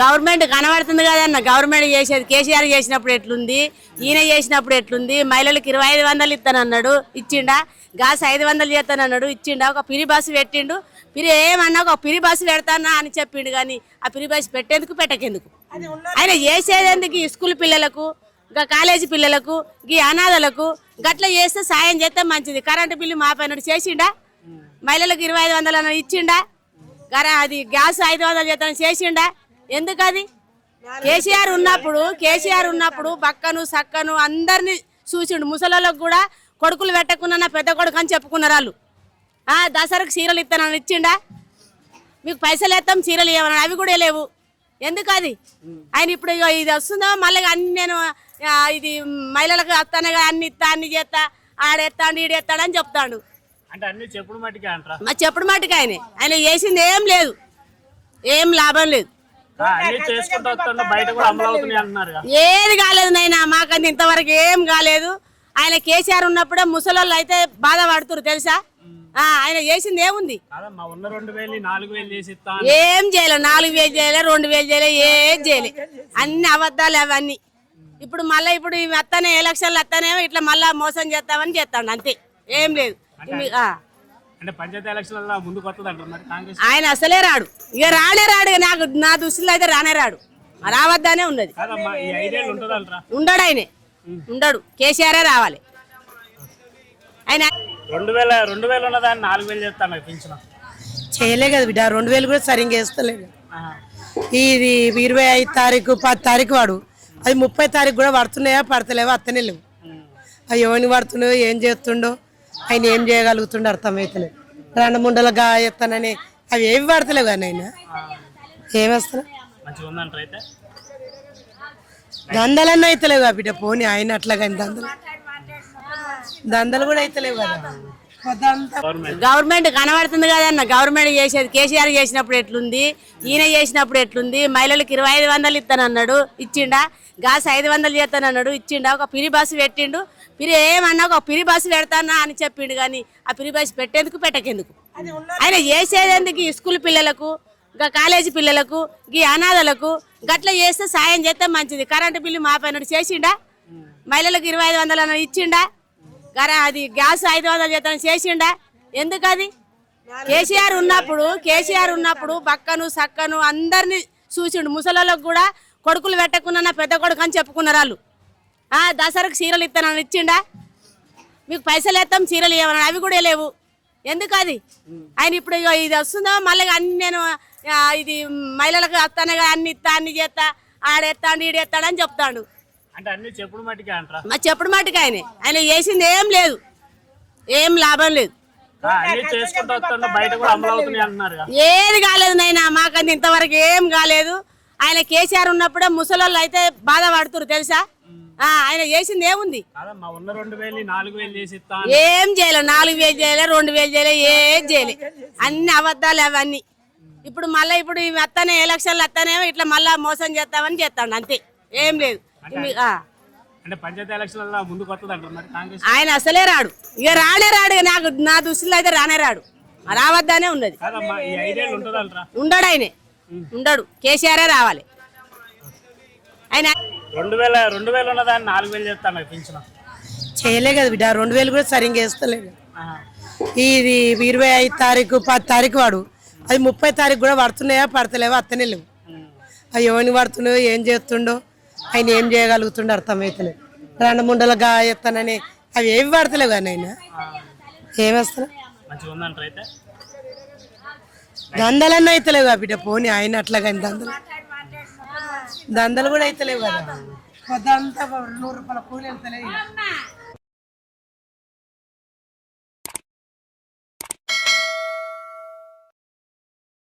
Government. కనబడుతుంది కదన్న. Government చేసేది కేసీఆర్ చేసినప్పుడు ఎట్లుంది? ఈయన చేసినప్పుడు ఎట్లుంది? మహిళలకు ఇరవై ఐదు వందలు ఇస్తానన్నాడు ఇచ్చిండా? గాస్ ఐదు వందలు చేస్తానన్నాడు ఇచ్చిండా? ఒక పిరి బస్సు పెట్టిండు. పిరి ఏమన్నా ఒక పిరి బస్సు పెడతానా అని చెప్పిండు కానీ ఆ పిరి బస్సు పెట్టేందుకు పెట్టకేందుకు? ఆయన చేసేందుకు ఈ స్కూల్ పిల్లలకు ఇంకా కాలేజీ పిల్లలకు ఈ అనాథలకు? గట్ల చేస్తే సాయం చేస్తే మంచిది. కరెంటు బిల్లు మాపైనడు చేసిండా? మహిళలకు ఇరవై ఐదు వందలు అన్నాడు ఇచ్చిండా? గర అది గ్యాస్ ఐదు వందలు చేస్తాను చేసిండా? ఎందుకు అది కేసీఆర్ ఉన్నప్పుడు కేసీఆర్ ఉన్నప్పుడు పక్కను సక్కను అందరినీ చూసిండు. ముసలోళ్ళకు కూడా కొడుకులు పెట్టకున్నా పెద్ద కొడుకు అని చెప్పుకున్నారు వాళ్ళు. ఆ, దసరాకు చీరలు ఇస్తానని ఇచ్చిండా? మీకు పైసలు వేస్తాం చీరలు ఇవ్వమని. అవి కూడా లేవు. ఎందుకు అది ఆయన ఇప్పుడు ఇగో ఇది వస్తుందో మళ్ళీ అన్ని నేను ఇది మహిళలకు వస్తానే కదా అన్ని ఇస్తా అన్ని చేస్తా ఆడేస్తాడు ఈడేస్తాడని చెప్తాడు. అంటే అన్ని చెప్పుడు మట్టికే చెప్పుడు మట్టుకు ఆయన. ఆయన చేసింది ఏం లేదు. ఏం లాభం లేదు. ఏది కాలేదు నైనా మాకంత ఇంతవరకు ఏం కాలేదు. ఆయన కేసీఆర్ ఉన్నప్పుడే ముసలోళ్ళు అయితే బాధపడుతురు తెలుసా? ఆ, ఆయన చేసింది ఏముంది? ఏం చేయలే నాలుగు వేలు చేయలే రెండు వేలు చేయలే ఏం చేయలే. అన్ని అబద్ధాలు అవన్నీ. ఇప్పుడు మళ్ళీ ఇప్పుడు ఇవి అత్తనే ఎలక్షన్లు అత్తనేమో ఇట్లా మళ్ళా మోసం చేస్తామని చేస్తాడు అంతే. ఏం లేదు. అంటే పంచాయతీ ఎలక్షన్లలో ముందుకు వస్తుంది అంటారు మరి కాంగ్రెస్ ఆయన అసలే రాడు. ఇక రానే రాడు. ఇక నాకు నా దృష్టిలో అయితే రానే రాడు. రావద్దానే ఉన్నది. కాదమ్మా ఈ ఐదేళ్ళు ఉంటుంది అంటారా ఉండడు ఆయనే. ఉండడు. కేసీఆరే రావాలి. ఆయన రెండు వేల రెండు వేలు ఉన్నదాన్ని నాలుగు వేలు చేస్తాను పెంచిన చేయలే కదా బిడ్డ. రెండు వేలు కూడా సరిగ్గా వేస్తలేదు. ఇది ఇరవై ఐదు తారీఖు పది తారీఖు వాడు. అది ముప్పై తారీఖు కూడా పడుతున్నాయా పడతలేవా అత్తనే లేవు. అవి ఎవరిని పడుతున్నాయో ఏం చేస్తుండో. ఆయన ఏం చేయగలుగుతుండో అర్థమవుతలేదు. రెండు ముండలుగా ఎత్తానని అవి ఏవి పడతలేవు కానీ ఆయన. అయితే? దందలన్నీ అయితలేవు కదా బిడ్డ. పోనీ ఆయన అట్లా కానీ దందలు. దందలు కూడా అయితలేవు కదా. గవర్నమెంట్ కనబడుతుంది కదన్న. గవర్నమెంట్ చేసేది కేసీఆర్ చేసినప్పుడు ఎట్లుంది? ఈయన చేసినప్పుడు ఎట్లుంది? మహిళలకు ఇరవై ఐదు వందలు ఇస్తానన్నాడు ఇచ్చిండా? గాస్ ఐదు వందలు చేస్తానన్నాడు ఇచ్చిండా? ఒక పిరి బస్సు పెట్టిండు. పిరి ఏమన్నా ఒక పిరి బస్సు పెడతానా అని చెప్పిండు కానీ ఆ పిరి బస్సు పెట్టేందుకు పెట్టకేందుకు? ఆయన చేసేందుకు ఈ స్కూల్ పిల్లలకు ఇంకా కాలేజీ పిల్లలకు ఈ అనాథలకు? గట్ల చేస్తే సాయం చేస్తే మంచిది. కరెంటు బిల్లు మాపైనడు చేసిండా? మహిళలకు ఇరవై ఐదు వందలు అన్నాడు ఇచ్చిండా? గరే అది గ్యాస్ ఐదు వందలు చేస్తాను చేసిండా? ఎందుకు అది కేసీఆర్ ఉన్నప్పుడు కేసీఆర్ ఉన్నప్పుడు పక్కను సక్కను అందరినీ చూసిండు. ముసలోళ్ళకు కూడా కొడుకులు పెట్టకుండా పెద్ద కొడుకు అని చెప్పుకున్నారు వాళ్ళు. దసరకు చీరలు ఇస్తానని ఇచ్చిండా? మీకు పైసలు వేస్తాం చీరలు ఇవ్వమని. అవి కూడా లేవు. ఎందుకు అది ఆయన ఇప్పుడు ఇగో ఇది వస్తుందో మళ్ళీ అన్ని నేను ఇది మహిళలకు వస్తానే కదా అన్ని ఇస్తా అన్ని చేస్తా ఆడేస్తాడు ఈడేస్తాడని చెప్తాడు. అంటే అన్ని చెప్పుడు మట్టికే అంటారా? మా చెప్పుడు మట్టుకు ఆయన. ఆయన చేసింది ఏం లేదు. ఏం లాభం లేదు. ఏది కాలేదు నైనా మాకంత ఇంతవరకు ఏం కాలేదు. ఆయన కేసీఆర్ ఉన్నప్పుడే ముసలోళ్ళు అయితే బాధపడుతురు తెలుసా? ఆ, ఆయన చేసింది ఏముంది? ఏం చేయలే నాలుగు వేలు చేయలే రెండు వేలు చేయలే ఏం చేయలే. అన్ని అబద్ధాలు అవన్నీ. ఇప్పుడు మళ్ళీ ఇప్పుడు ఇవి అత్తనే ఎలక్షన్లు అత్తనేమో ఇట్లా మళ్ళా మోసం చేస్తామని చేస్తాడు అంతే. ఏం లేదు. ఆ. అంటే పంచాయతీ ముందుకు వస్తుంది కాంగ్రెస్ ఆయన అసలే రాడు. ఇక రానే రాడు ఇక నాకు నా దృష్టిలో అయితే రానే రాడు. రావద్దానే ఉన్నది. కాదమ్మా ఈ ఐదేళ్ళు ఉంటుంది అంటారా ఉండడు ఆయనే. ఉండడు. కేసీఆరే రావాలి. ఆయన రెండు వేల రెండు వేలు ఉన్నదాన్ని నాలుగు వేలు పెంచిన చేయలే కదా బిడ్డ రెండు వేలు కూడా సరిగ్గా వేస్తలేదు ఇది ఇరవై ఐదు తారీఖు పది తారీఖు వాడు. అది ముప్పై తారీఖు కూడా పడుతున్నాయా పడతలేవా అత్తనే లేవు. అవి ఎవరిని పడుతున్నాయో ఏం చేస్తుండో. ఆయన ఏం చేయగలుగుతుండో అర్థమవుతలేదు రెండు ముండలుగా ఎత్తానని అవి ఏవి పడతలేవు కానీ ఆయన. అయితే? దందలన్నీ అయితలేవు కదా బిడ్డ పోనీ ఆయన అట్లా కానీ దందలు. దందలు కూడా అయితలేవు కదా. పొద్దంతా నూరు రూపాయల కూలి వెళ్తలేవు